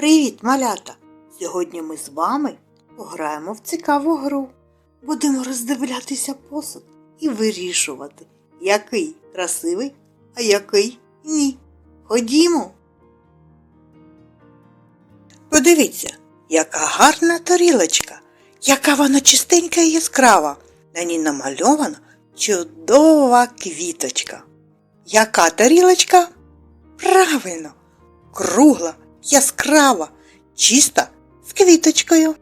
Привіт, малята! Сьогодні ми з вами пограємо в цікаву гру. Будемо роздивлятися посуд і вирішувати, який красивий, а який ні. Ходімо. Подивіться, яка гарна тарілочка, яка вона чистенька і яскрава. На ній намальована чудова квіточка. Яка тарілочка? Правильно, кругла, яскрава, чиста з квіточкою.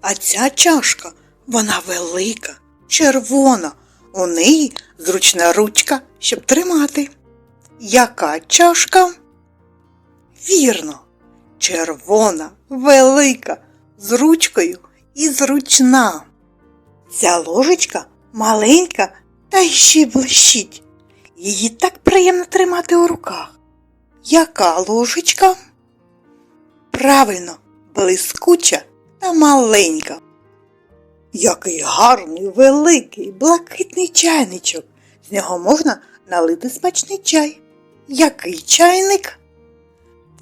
А ця чашка, вона велика, червона. У неї зручна ручка, щоб тримати. Яка чашка? Вірно, червона, велика, з ручкою і зручна. Ця ложечка маленька та ще блищить. Її так приємно тримати у руках. Яка ложечка? Правильно, блискуча та маленька. Який гарний, великий, блакитний чайничок. З нього можна налити смачний чай. Який чайник?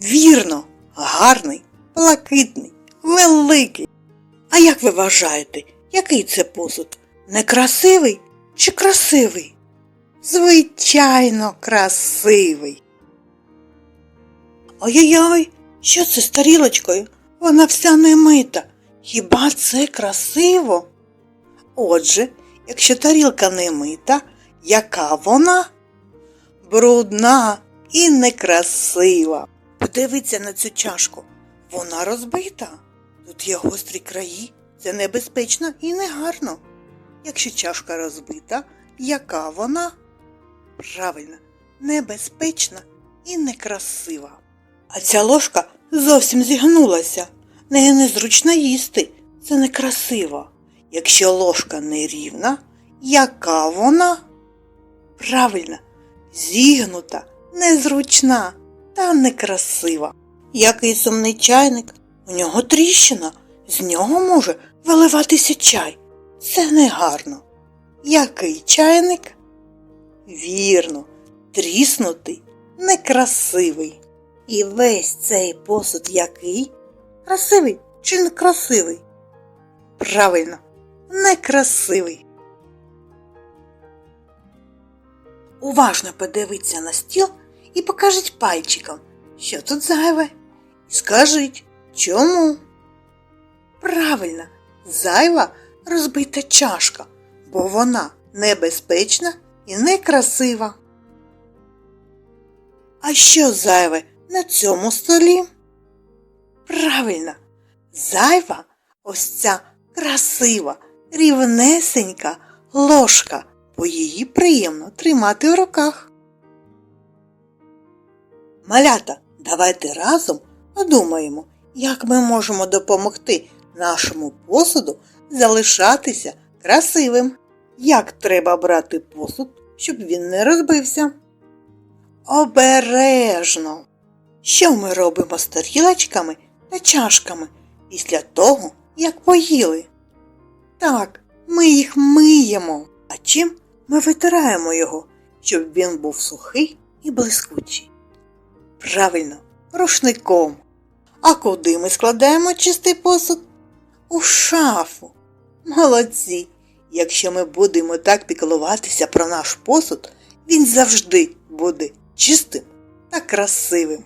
Вірно, гарний, блакитний, великий. А як ви вважаєте, який це посуд? Некрасивий чи красивий? Звичайно, красивий. Ой-ой-ой, що це з тарілочкою? Вона вся не мита. Хіба це красиво? Отже, якщо тарілка не мита, яка вона? Брудна і некрасива. Подивіться на цю чашку. Вона розбита. Тут є гострі краї. Це небезпечно і негарно. Якщо чашка розбита, яка вона? Правильно, небезпечна і некрасива. А ця ложка зовсім зігнулася. Нею незручно їсти. Це некрасиво. Якщо ложка нерівна, яка вона? Правильно, зігнута, незручна та некрасива. Який сумний чайник, у нього тріщина, з нього може виливатися чай. Це негарно. Який чайник? Вірно, тріснутий, некрасивий. І весь цей посуд який? Красивий чи некрасивий? Правильно, некрасивий. Уважно подивіться на стіл і покажіть пальчиком, що тут зайве. І скажіть, чому? Правильно, зайва розбита чашка, бо вона небезпечна і некрасива. А що зайве на цьому столі? Правильно, зайва ось ця красива, рівнесенька ложка, бо її приємно тримати в руках. Малята, давайте разом подумаємо, як ми можемо допомогти нашому посуду залишатися красивим. Як треба брати посуд, щоб він не розбився? Обережно. Що ми робимо з тарілочками та чашками після того, як поїли? Так, ми їх миємо. А чим ми витираємо його, щоб він був сухий і блискучий? Правильно, рушником. А куди ми складаємо чистий посуд? У шафу. Молодці! Якщо ми будемо так піклуватися про наш посуд, він завжди буде чистим та красивим.